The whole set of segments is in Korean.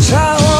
child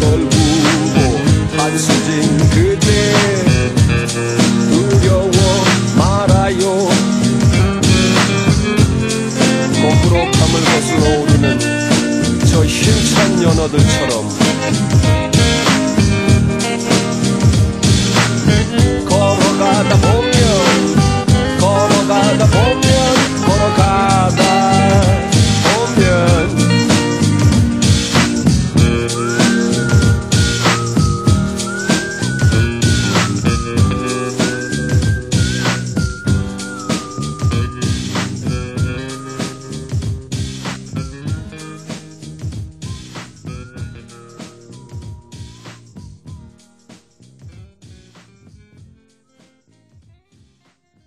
널 보고 한숨진 그대. 두려워 말아요. 거꾸로 감을 거슬러 오르는 저 힘찬 연어들처럼.